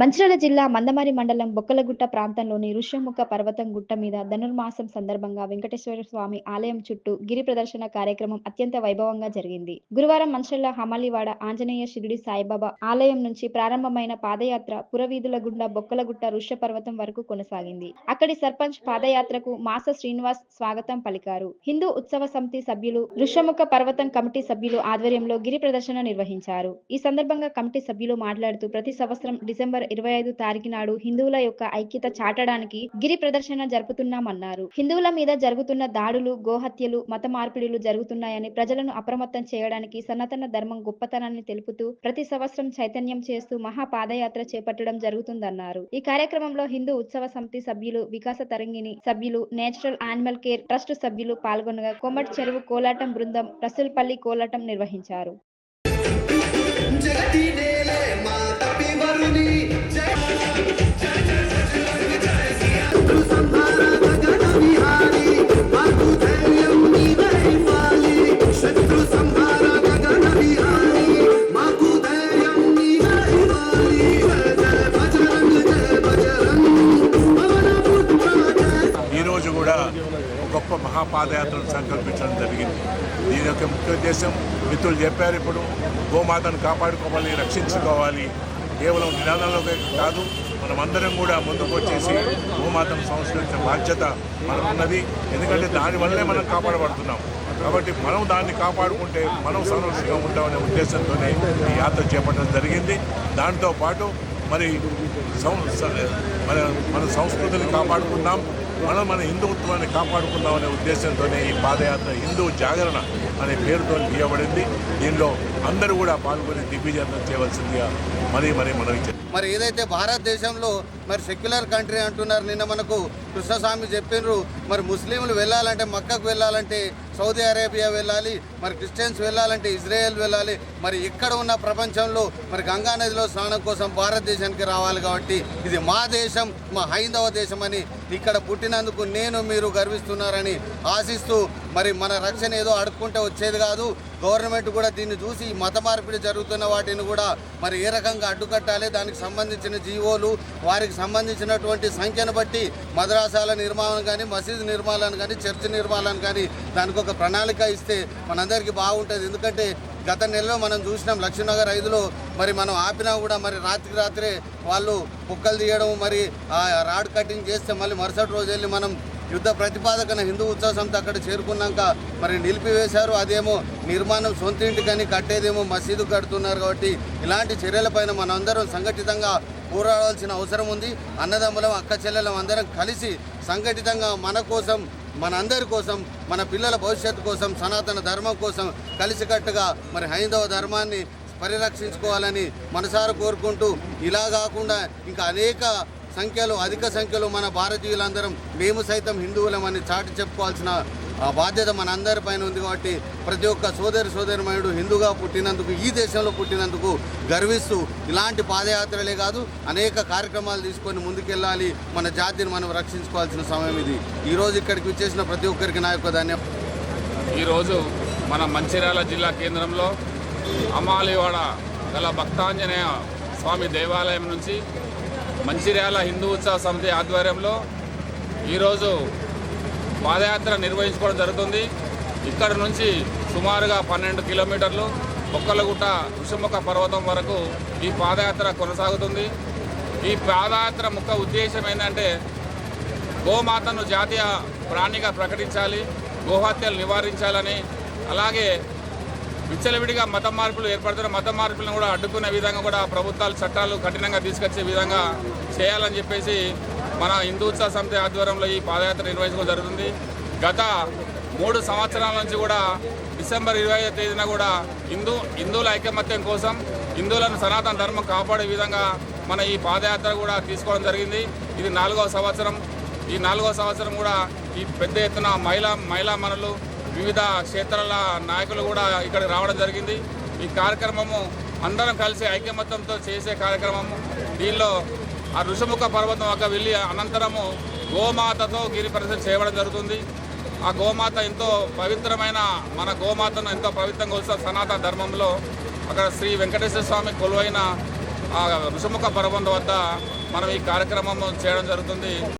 మంచిర్యాల జిల్లా మందమారి మండలం బొక్కలగుట్ట ప్రాంతంలోని ఋష్యముఖ పర్వతం గుట్ట మీద ధనుర్మాసం సందర్భంగా వెంకటేశ్వర స్వామి ఆలయం చుట్టూ గిరి ప్రదర్శన కార్యక్రమం అత్యంత వైభవంగా జరిగింది. గురువారం మంచిర్యాల హమాలివాడ ఆంజనేయ షిరిడి సాయిబాబా ఆలయం నుంచి ప్రారంభమైన పాదయాత్ర పురవీధుల గుండా బొక్కలగుట్ట ఋష్య పర్వతం వరకు కొనసాగింది. అక్కడి సర్పంచ్ పాదయాత్రకు మాస శ్రీనివాస్ స్వాగతం పలికారు. హిందూ ఉత్సవ సమితి సభ్యులు ఋష్యముఖ పర్వతం కమిటీ సభ్యులు ఆధ్వర్యంలో గిరి ప్రదర్శన నిర్వహించారు. ఈ సందర్భంగా కమిటీ సభ్యులు మాట్లాడుతూ ప్రతి సంవత్సరం డిసెంబర్ ఇరవై ఐదు తారీఖు నాడు హిందువుల యొక్క ఐక్యత చాటడానికి గిరి ప్రదర్శన జరుపుతున్నామన్నారు. హిందువుల మీద జరుగుతున్న దాడులు గోహత్యలు మత మార్పిడులు జరుగుతున్నాయని ప్రజలను అప్రమత్తం చేయడానికి సనాతన ధర్మం గొప్పతనాన్ని తెలుపుతూ ప్రతి సంవత్సరం చైతన్యం చేస్తూ మహా పాదయాత్ర చేపట్టడం జరుగుతుందన్నారు. ఈ కార్యక్రమంలో హిందూ ఉత్సవ సమితి సభ్యులు వికాస తరంగిణి సభ్యులు నేచురల్ యానిమల్ కేర్ ట్రస్ట్ సభ్యులు పాల్గొనగా కొమ్మటి చెరువు కోలాటం బృందం రసూల్పల్లి కోలాటం నిర్వహించారు. जय మహాపాదయాత్రను సంకల్పించడం జరిగింది. దీని యొక్క ముఖ్య ఉద్దేశం మిత్రులు చెప్పారు ఇప్పుడు గోమాతను కాపాడుకోవాలి రక్షించుకోవాలి. కేవలం నినాదాలకే కాదు మనమందరం కూడా ముందుకు వచ్చేసి గోమాతను సంస్కరించే బాధ్యత మనకున్నది. ఎందుకంటే దానివల్లే మనం కాపాడబడుతున్నాం. కాబట్టి మనం దాన్ని కాపాడుకుంటే మనం సంరక్షణగా ఉంటామనే ఉద్దేశంతోనే ఈ యాత్ర చేపట్టడం జరిగింది. దాంతో పాటు మరి సం మన మన సంస్కృతిని కాపాడుకుందాం. మనం మన హిందుత్వాన్ని కాపాడుకుందామనే ఉద్దేశంతోనే ఈ పాదయాత్ర హిందూ జాగరణ అనే పేరుతో తీయబడింది దీనిలో అందరూ కూడా పాల్గొని దిగ్విజయం చేయవలసిందిగా మరీ మరీ మనవి మరి ఏదైతే భారతదేశంలో మరి సెక్యులర్ కంట్రీ అంటున్నారు నిన్న మనకు కృష్ణస్వామి చెప్పిండ్రు మరి ముస్లింలు వెళ్ళాలంటే మక్కకు వెళ్ళాలంటే సౌదీ అరేబియా వెళ్ళాలి మరి క్రిస్టియన్స్ వెళ్ళాలంటే ఇజ్రాయెల్ వెళ్ళాలి మరి ఇక్కడ ఉన్న ప్రపంచంలో మరి గంగా నదిలో స్నానం కోసం భారతదేశానికి రావాలి కాబట్టి ఇది మా దేశం మా హైందవ దేశం అని ఇక్కడ పుట్టినందుకు నేను మీరు గర్విస్తున్నారని ఆశిస్తూ మరి మన రక్షణ ఏదో అడుక్కుంటే వచ్చేది కాదు. గవర్నమెంట్ కూడా దీన్ని చూసి ఈ మత మార్పిడి జరుగుతున్న వాటిని కూడా మరి ఏ రకంగా అడ్డుకట్టాలి? దానికి సంబంధించిన జీవోలు వారికి సంబంధించినటువంటి సంఖ్యను బట్టి మద్రాసాల నిర్మాణం కానీ మసీదు నిర్మాణాలను కానీ చర్చ్ నిర్మాణాలను కానీ దానికి ఒక ప్రణాళిక ఇస్తే మనందరికీ బాగుంటుంది. ఎందుకంటే గత నెలలో మనం చూసినాం లక్ష్మీనగర్ ఐదులో మరి మనం ఆపినా కూడా మరి రాత్రికి రాత్రే వాళ్ళు కుక్కలు తీయడం మరి ఆ రాడ్ కటింగ్ చేస్తే మళ్ళీ మరుసటి రోజు వెళ్ళి మనం యుద్ధ ప్రతిపాదకన హిందూ ఉత్సవ సమితి అక్కడ చేరుకున్నాక మరి నిలిపివేశారు. అదేమో నిర్మాణం సొంత ఇంటికని కట్టేదేమో మసీదు కడుతున్నారు కాబట్టి ఇలాంటి చర్యలపైన మనందరం సంఘటితంగా పోరాడాల్సిన అవసరం ఉంది. అన్నదమ్ములం అక్క చెల్లెలం అందరం కలిసి సంఘటితంగా మన కోసం మనందరి కోసం మన పిల్లల భవిష్యత్తు కోసం సనాతన ధర్మం కోసం కలిసికట్టుగా మరి హైందవ ధర్మాన్ని పరిరక్షించుకోవాలని మనసారా కోరుకుంటూ ఇలా కాకుండా ఇంకా అనేక సంఖ్యలో అధిక సంఖ్యలో మన భారతీయులందరం మేము సైతం హిందువులమని చాటి చెప్పుకోవాల్సిన బాధ్యత మన అందరిపైన ఉంది కాబట్టి ప్రతి ఒక్క సోదరి సోదరిమయుడు హిందూగా పుట్టినందుకు ఈ దేశంలో పుట్టినందుకు గర్విస్తూ ఇలాంటి పాదయాత్రలే కాదు అనేక కార్యక్రమాలు తీసుకొని ముందుకెళ్ళాలి. మన జాతిని మనం రక్షించుకోవాల్సిన సమయం ఇది. ఈరోజు ఇక్కడికి వచ్చేసిన ప్రతి ఒక్కరికి నా యొక్క ధన్యవాదాలు ఈరోజు మన మంచిర్యాల జిల్లా కేంద్రంలో అమాలివాడ గల భక్తాంజనేయ స్వామి దేవాలయం నుంచి మంచిర్యాల హిందూ ఉత్సవ సమితి ఆధ్వర్యంలో ఈరోజు పాదయాత్ర నిర్వహించుకోవడం జరుగుతుంది. ఇక్కడ నుంచి సుమారుగా పన్నెండు కిలోమీటర్లు ఒక్కలగుట్ట ఋషిముఖ పర్వతం వరకు ఈ పాదయాత్ర కొనసాగుతుంది. ఈ పాదయాత్ర ముఖ్య ఉద్దేశం ఏంటంటే గోమాతను జాతీయ ప్రాణిగా ప్రకటించాలి గోహత్యలు నివారించాలని అలాగే విచ్చలవిడిగా మత మార్పులు ఏర్పడుతున్న మత మార్పులను కూడా అడ్డుకునే విధంగా కూడా ప్రభుత్వాలు చట్టాలు కఠినంగా తీసుకొచ్చే విధంగా చేయాలని చెప్పేసి మన హిందూ ఉత్సవ సమితి ఆధ్వర్యంలో ఈ పాదయాత్ర నిర్వహించడం జరుగుతుంది. గత మూడు సంవత్సరాల నుంచి కూడా డిసెంబర్ ఇరవై ఐదో తేదీన కూడా హిందూ హిందువుల ఐకమత్యం కోసం హిందువులను సనాతన ధర్మం కాపాడే విధంగా మన ఈ పాదయాత్ర కూడా తీసుకోవడం జరిగింది. ఇది నాలుగవ సంవత్సరం. ఈ నాలుగవ సంవత్సరం కూడా ఈ పెద్ద ఎత్తున మహిళా మహిళా మనులు వివిధ క్షేత్రాల నాయకులు కూడా ఇక్కడికి రావడం జరిగింది. ఈ కార్యక్రమము అందరం కలిసి ఐకమత్యంతో చేసే కార్యక్రమము. దీనిలో ఆ ఋషముఖ పర్వతం ఒక వెళ్ళి అనంతరము గోమాతతో గిరి ప్రదర్శన చేయడం జరుగుతుంది. ఆ గోమాత ఎంతో పవిత్రమైన మన గోమాతను ఎంతో పవిత్రంగా కొలుస్తారు సనాతన ధర్మంలో అక్కడ శ్రీ వెంకటేశ్వర స్వామి కొలువైన ఆ ఋషముఖ పర్వతం వద్ద మనం ఈ కార్యక్రమం చేయడం జరుగుతుంది.